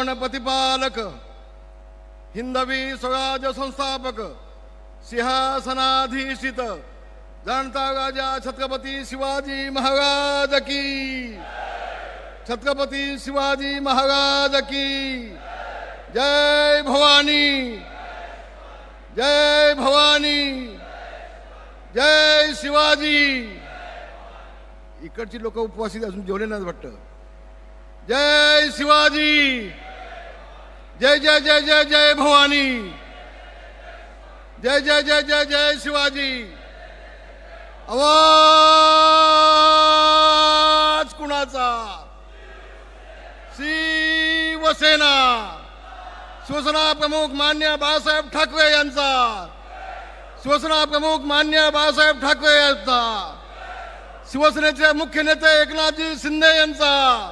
ब्राह्मण प्रतिपालक हिंदवी स्वराज संस्थापक सिंहासनाधीशित जाणता राजा छत्रपती शिवाजी महाराज की। छत्रपती शिवाजी महाराज की। जय भवानी। जय भवानी। जय शिवाजी। इकडची लोक उपवासी असून जेवले नाही वाटतं. जय शिवाजी। जय जय जय जय जय भवानी। जय जय जय जय जय शिवाजी। आवाज कुणाचा? शिवसेना। शिवसेना प्रमुख मान्य बाळासाहेब ठाकरे यांचा। शिवसेना प्रमुख मान्य बाळासाहेब ठाकरे यांचा। शिवसेनेचे मुख्य नेते एकनाथजी शिंदे यांचा।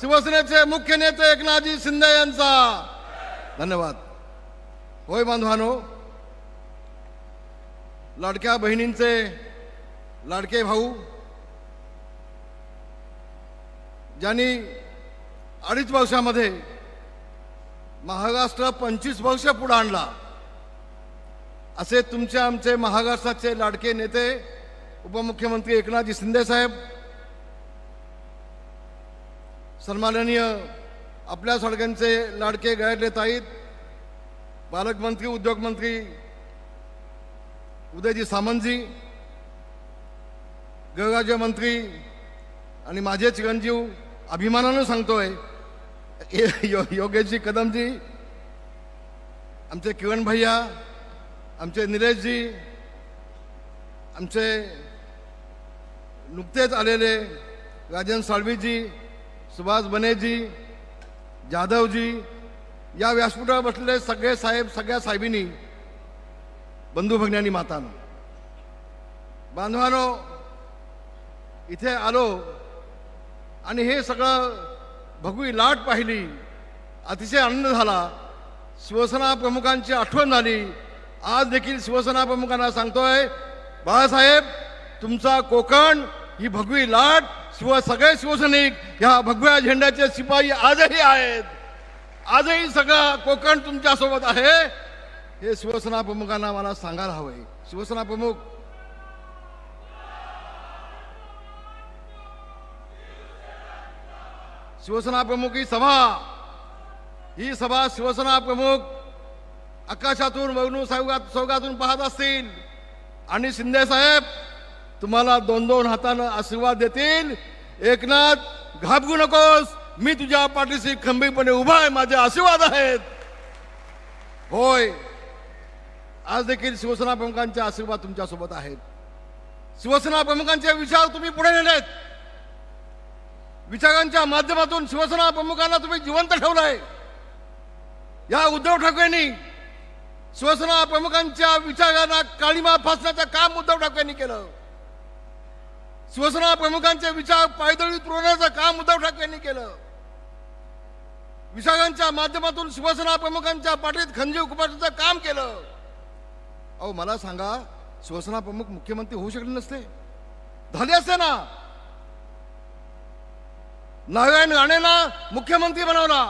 शिवसेनेचे मुख्य नेते एकनाथजी शिंदे यांचा. धन्यवाद. होय बांधवानो लाडक्या बहिणींचे लाडके भाऊ ज्यांनी अडीच वर्षामध्ये महाराष्ट्र पंचवीस वर्ष पुढे आणला असे तुमचे आमचे महाराष्ट्राचे लाडके नेते उपमुख्यमंत्री एकनाथजी शिंदे साहेब सन्माननीय आपल्या सगळ्यांचे लाडके गायडलेत आहेत पालकमंत्री उद्योगमंत्री उदयजी सामंतजी गृहराज्यमंत्री आणि माझे चिरंजीव अभिमानानं सांगतोय यो- योगेशजी कदमजी आमचे किरण भैया आमचे निलेशजी आमचे नुकतेच आलेले राजन साळवीजी सुभाष बनेजी जाधवजी या व्यासपीठावर बसलेले सगळे साहेब सगळ्या साहेबींनी बंधू भगिनी मातानो. बांधवानो इथे आलो आणि हे सगळं भगवी लाट पाहिली. अतिशय आनंद झाला. शिवसेना प्रमुखांची आठवण झाली. आज देखील शिवसेना प्रमुखांना सांगतोय बाळासाहेब तुमचा कोकण ही भगवी लाट शिव सगळे शिवसैनिक ह्या भगव्या झेंड्याचे शिपाई आजही आहेत. आजही सगळा कोकण तुमच्यासोबत आहे. हे शिवसेना प्रमुखांना मला सांगायला हवंय. शिवसेना प्रमुख. शिवसेना प्रमुख ही सभा. ही सभा शिवसेना प्रमुख आकाशातून वैणू सौगात सौगातून पाहत असतील. आणि शिंदे साहेब तुम्हाला दोन दोन हातानं आशीर्वाद देतील. एकनाथ घाबरू नकोस. मी तुझ्या पाठीशी खंबीरपणे उभा आहे. माझे आशीर्वाद आहेत. होय. आज देखील शिवसेना प्रमुखांचे आशीर्वाद तुमच्यासोबत आहेत. शिवसेना प्रमुखांचे विचार तुम्ही पुढे नेलेत. विचारांच्या माध्यमातून शिवसेना प्रमुखांना तुम्ही जिवंत ठेवलंय. या उद्धव ठाकरेंनी शिवसेना प्रमुखांच्या विचारांना काळीमा फासण्याचं काम उद्धव ठाकरेंनी केलं. शिवसेना प्रमुखांचे विचार पायदळी तुरवण्याचं काम उद्धव ठाकरेंनी केलं. विशाखांच्या माध्यमातून शिवसेना प्रमुखांच्या पाठीत खंजीव कुपाटाचं काम केलं. अहो मला सांगा शिवसेना प्रमुख मुख्यमंत्री होऊ शकले नसते. झाले असते ना? नारायण राणेला मुख्यमंत्री बनवला.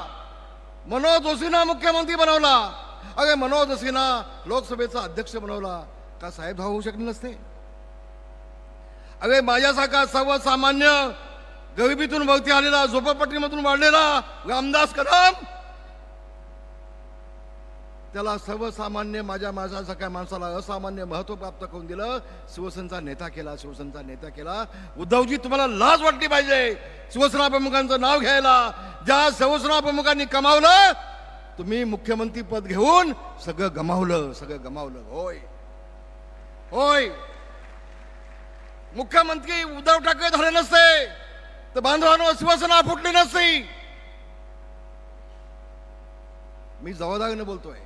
मनोज जोशींना मुख्यमंत्री बनवला. अरे मनोज जोशींना लोकसभेचा अध्यक्ष बनवला. का साहेब होऊ शकले नसते? अरे माझ्यासारखा सर्वसामान्य गरिबीतून वरती आलेला झोपडपट्टीमधून वाढलेला रामदास कदम त्याला सर्वसामान्य माझ्या माझ्यासारख्या माणसाला असामान्य महत्त्व प्राप्त करून दिलं. शिवसेनेचा नेता केला शिवसेनेचा नेता केला. उद्धवजी तुम्हाला लाज वाटली पाहिजे. शिवसेना प्रमुखांचं नाव घ्यायला. ज्या शिवसेना प्रमुखांनी कमावलं तुम्ही मुख्यमंत्री पद घेऊन सगळं गमावलं सगळं गमावलं. होय. होय. मुख्यमंत्री उद्धव ठाकरे झाले नसते तर बांधवांनो शिवसेना फुटली नसती. मी जबाबदारीने बोलतोय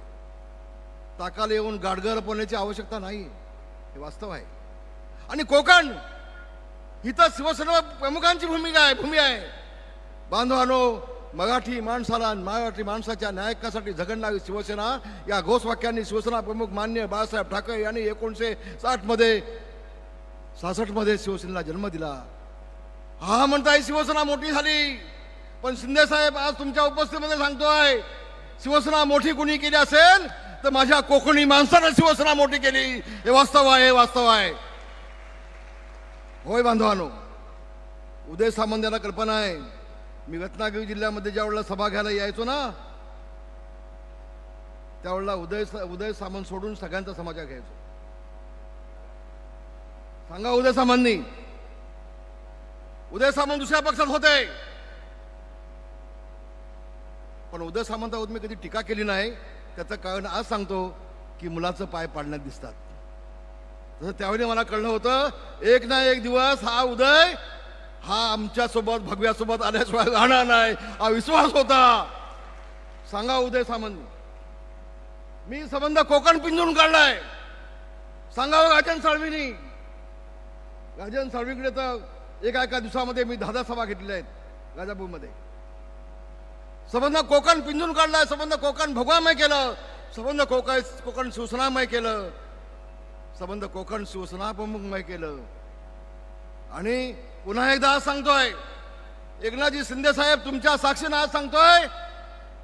ताकाला येऊन गाडगर पोहण्याची आवश्यकता नाही हे वास्तव आहे. आणि कोकण ही तर शिवसेना प्रमुखांची भूमिका आहे भूमी आहे. बांधवानो मराठी माणसाला मराठी माणसाच्या न्यायकासाठी झगडणारी शिवसेना या घोषवाक्यांनी शिवसेना प्रमुख मान्य बाळासाहेब ठाकरे यांनी एकोणीसशे साठमध्ये सासष्टमध्ये मध्ये शिवसेनेला जन्म दिला. हा म्हणताय शिवसेना मोठी झाली. पण शिंदे साहेब आज तुमच्या उपस्थितीमध्ये सांगतोय शिवसेना मोठी कुणी केली असेल तर माझ्या कोकणी माणसानं शिवसेना मोठी केली. हे वास्तव आहे हे वास्तव आहे. होय बांधवानो उदय सामंत यांना कल्पना आहे. मी रत्नागिरी जिल्ह्यामध्ये ज्या वेळेला सभा घ्यायला यायचो ना त्यावेळेला उदय उदय सामंत सोडून सगळ्यांचा समाचार घ्यायचो. सांगा उदय सामंतनी उदय सामंत दुसऱ्या पक्षात होते. पण उदय सामंतावर मी कधी टीका केली नाही. त्याचं कारण आज सांगतो की मुलाचं पाय पाडण्यात दिसतात. तसं त्यावेळी मला कळलं होतं एक ना एक दिवस हा उदय हा आमच्यासोबत भगव्यासोबत आल्याशिवाय राहणार नाही. हा विश्वास होता. सांगा उदय सामंत. मी संबंध कोकण पिंजून काढलाय. सांगावं राजन साळवीनी. राजन साळवीकडे तर एका एका दिवसामध्ये मी दहा दहा सभा घेतलेल्या आहेत राजापूरमध्ये. संबंध कोकण पिंजून काढला संबंध कोकण भगवामय केलं संबंध कोकण कोकण शिवसेनामय केलं संबंध कोकण शिवसेना प्रमुखमय केलं. आणि पुन्हा एकदा आज सांगतोय एकनाथजी शिंदे साहेब तुमच्या साक्षीनं आज सांगतोय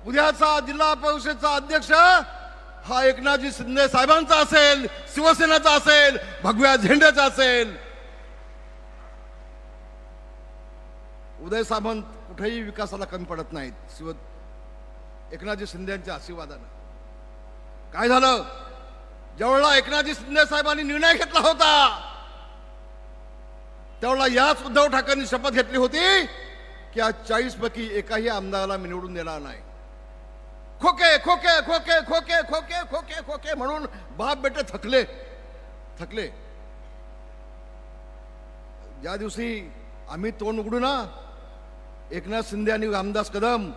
उद्याचा जिल्हा परिषदचा अध्यक्ष हा एकनाथजी शिंदे साहेबांचा असेल शिवसेनेचा असेल भगव्या झेंड्याचा असेल. उदय सामंत कुठेही विकासाला कमी पडत नाहीत. शिव एकनाथजी शिंदेच्या आशीर्वादानं. काय झालं? ज्यावेळेला एकनाथजी शिंदे साहेबांनी निर्णय घेतला होता त्यावेळेला याच उद्धव ठाकरेंनी शपथ घेतली होती की आज चाळीस पैकी एकाही आमदाराला मी निवडून देणार नाही. खोके खोके खोके खोके खोके खोके खोके म्हणून बाप बेटे थकले थकले. ज्या दिवशी आम्ही तोंड उघडू ना एकनाथ शिंदे आणि रामदास कदम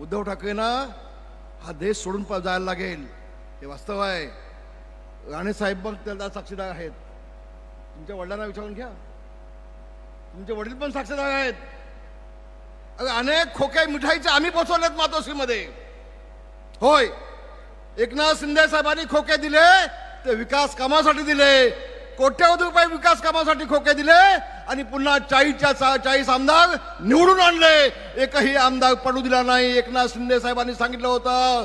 उद्धव ठाकरेंना हा देश सोडून प- जायला लागेल. हे वास्तव आहे. राणेसाहेब पण त्याला साक्षीदार आहेत. तुमच्या वडिलांना विचारून घ्या. तुमचे वडील पण साक्षीदार आहेत. अगं अनेक खोके मिठाईचे आम्ही पोचवलेत मातोश्रीमध्ये. होय. एकनाथ शिंदे साहेबांनी खोके दिले ते विकास कामासाठी दिले. कोट्यावधी रुपये विकास कामासाठी खोके दिले आणि पुन्हा चाळीसच्या चाळीस आमदार निवडून आणले. एकही आमदार पडू दिला नाही. एकनाथ शिंदे साहेबांनी सांगितलं होतं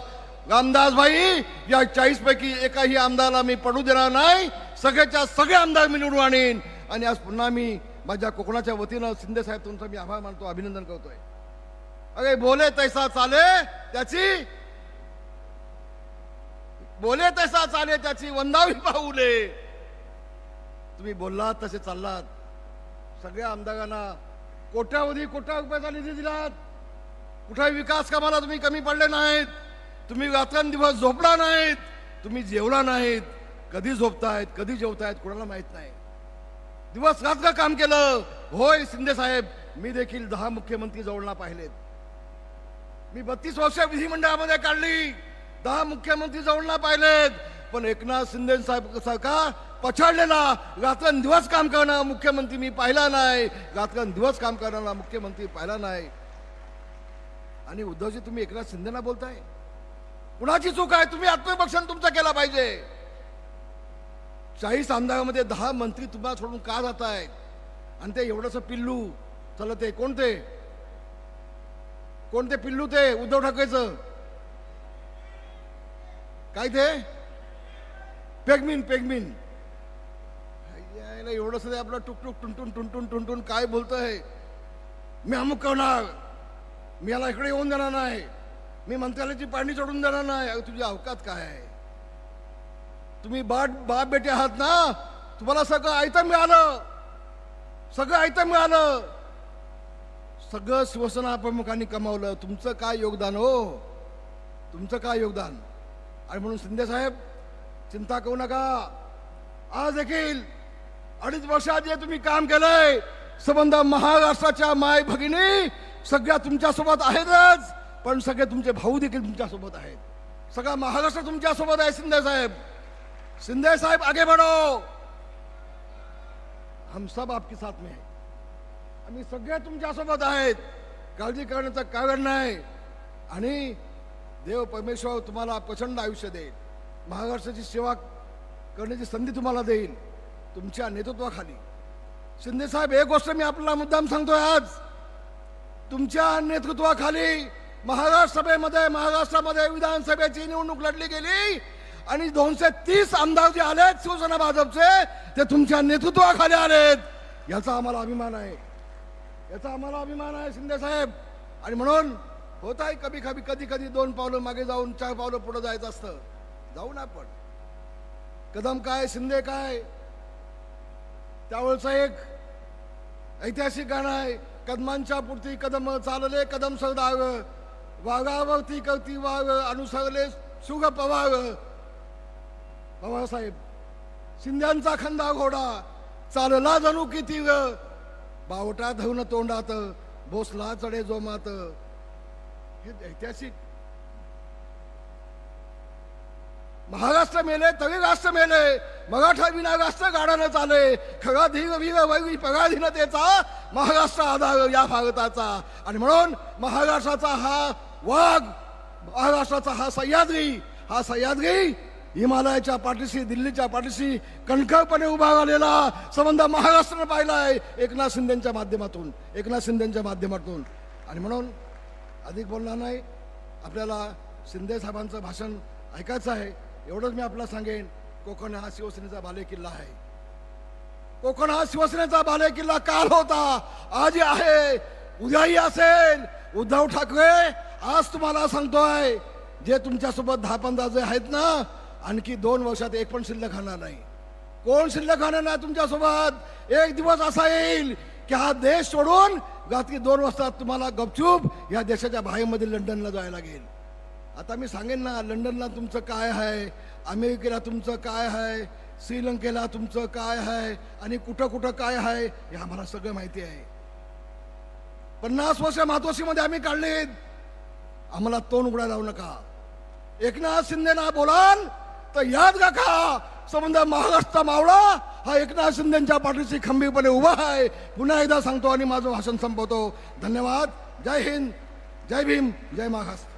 रामदास भाई या चाळीस पैकी एकाही आमदाराला मी पडू देणार नाही. सगळ्याच्या सगळे आमदार मी निवडून आणीन. आणि आज पुन्हा मी माझ्या कोकणाच्या वतीनं शिंदे साहेब तुमचा मी आभार मानतो अभिनंदन करतोय. अरे बोले तैसा चाले त्याची बोले तैसा चाले त्याची वंदावी पाऊले. तुम्ही बोललात तसे चाललात. सगळ्या आमदारांना कोट्यावधी कोट्या रुपयाचा निधी दिलात. कुठल्याही विकास कामाला तुम्ही कमी पडले नाहीत. तुम्ही रात्रंदिवस झोपला नाहीत. तुम्ही जेवला नाहीत. कधी झोपतायत कधी जेवतायत कोणाला माहीत नाही. दिवस रात्र काम केलं. होय शिंदे साहेब मी देखील दहा मुख्यमंत्री जवळना पाहिलेत. मी बत्तीस वर्ष विधिमंडळामध्ये काढली. दहा मुख्यमंत्री जवळना पाहिलेत. पण एकनाथ शिंदे साहेब सारखा पछाडलेला. रात्रंदिवस काम करणं मुख्यमंत्री मी पाहिला नाही. रात्रंदिवस काम करणारा मुख्यमंत्री पाहिला नाही. आणि उद्धवजी तुम्ही एकनाथ शिंदेना बोलताय? कुणाची चूक आहे? तुम्ही आत्मपक्षण तुमचा केला पाहिजे. चाळीस आमदारामध्ये दहा मंत्री तुम्हाला सोडून का जात आहेत आणि ते एवढंसं पिल्लू. चला ते कोणते? कोणते पिल्लू ते? उद्धव ठाकरेचं. काय ते? पेगमिन पेगमिन. यायला एवढंसं ते आपलं टुकटुक टुनटुन टुनटुन टुनटुन काय बोलतोय मी अमुक करणार. मी याला इकडे येऊन देणार नाही. मी मंत्रालयाची पाणी चढून देणार नाही. तुझी अवकात काय? आहे तुम्ही बाट बाप बेटे आहात ना? तुम्हाला सगळं आयतं मिळालं. सगळं आयतं मिळालं. सगळं शिवसेना प्रमुखांनी कमावलं. तुमचं काय योगदान हो? तुमचं काय योगदान? आणि म्हणून शिंदे साहेब चिंता करू नका. आज देखील अडीच वर्षात जे तुम्ही काम केलंय संबंध महाराष्ट्राच्या माय भगिनी सगळ्या तुमच्यासोबत आहेतच पण सगळे तुमचे भाऊ देखील तुमच्यासोबत आहेत. सगळा महाराष्ट्र तुमच्यासोबत आहे शिंदे साहेब. शिंदे साहेब आगे बढ़ो. हम सब आपके साथ में है. आम्ही सगळे तुमच्यासोबत आहेत. काळजी करण्याचं कारण नाही. आणि देव परमेश्वर तुम्हाला प्रचंड आयुष्य देईल. महाराष्ट्राची सेवा करण्याची संधी तुम्हाला देईल. तुमच्या नेतृत्वाखाली. शिंदे साहेब एक गोष्ट मी आपल्याला मुद्दाम सांगतोय आज. तुमच्या नेतृत्वाखाली महाराष्ट्र सभेमध्ये महाराष्ट्रामध्ये विधानसभेची निवडणूक लढली गेली आणि दोनशे तीस आमदार जे आलेत शिवसेना भाजपचे ते तुमच्या नेतृत्वाखाली आलेत. याचा आम्हाला अभिमान आहे. याचा आम्हाला अभिमान आहे शिंदे साहेब. आणि म्हणून होत आहे कधी कधी कधी कधी दोन पावलं मागे जाऊन चार पावलं पुढे जायचं असतं. जाऊ ना आपण. कदम काय शिंदे काय? त्यावेळचा एक ऐतिहासिक गाणं आहे. कदमांच्या पुरती कदम चालले कदम सरदार. वाघावरती करती वाघ अनुसरले सुग पवार बाबासाहेब शिंद्यांचा खंदा घोडा. चालला जणू किती ग? बावटा धवन तोंडात भोसला चढे जोमात. हे ऐतिहासिक. महाराष्ट्र मेले तरी राष्ट्र मेले. मराठा विना राष्ट्र गाडानं चाले खरा धीर वीर वैरी पगाधीनतेचा महाराष्ट्र आधार या भारताचा. आणि म्हणून महाराष्ट्राचा हा वाघ महाराष्ट्राचा हा सह्याद्री हा सह्याद्री हिमालयाच्या पाठीशी दिल्लीच्या पाठीशी कणखरपणे उभा राहिलेला संबंध महाराष्ट्रानं पाहिलाय एकनाथ शिंदेच्या माध्यमातून एकनाथ शिंदेच्या माध्यमातून. आणि म्हणून अधिक बोलणार नाही. आपल्याला शिंदे साहेबांचं भाषण ऐकायचं आहे. एवढंच मी आपल्याला सांगेन. कोकण हा शिवसेनेचा बालेकिल्ला आहे. कोकण हा शिवसेनेचा बालेकिल्ला काल होता. आजही आहे. उद्याही असेल. उद्धव ठाकरे आज तुम्हाला सांगतोय जे तुमच्यासोबत दहा पंधरा जे आहेत ना आणखी दोन वर्षात एक पण शिल्लक राहणार नाही. कोण शिल्लक राहणार नाही तुमच्यासोबत? एक दिवस असा येईल की हा देश सोडून रात्री दोन वाजता तुम्हाला गपचूप या देशाच्या बाहेरमध्ये लंडनला जायला लागेल. आता मी सांगेन ना लंडनला तुमचं काय आहे अमेरिकेला तुमचं काय आहे श्रीलंकेला तुमचं काय आहे आणि कुठं कुठं काय आहे हे आम्हाला सगळं माहिती आहे. पन्नास वर्ष मातोश्रीमध्ये आम्ही काढलीत आम्हाला तोंड उघडायला लावू नका. एकनाथ शिंदेना बोलाल तर याद का संबंध महाराष्ट्र मावळा हा एकनाथ शिंदेच्या पाठीशी खंबीरपणे उभा आहे. पुन्हा एकदा सांगतो आणि माझं भाषण संपवतो. धन्यवाद. जय हिंद. जय भीम. जय महाराष्ट्र.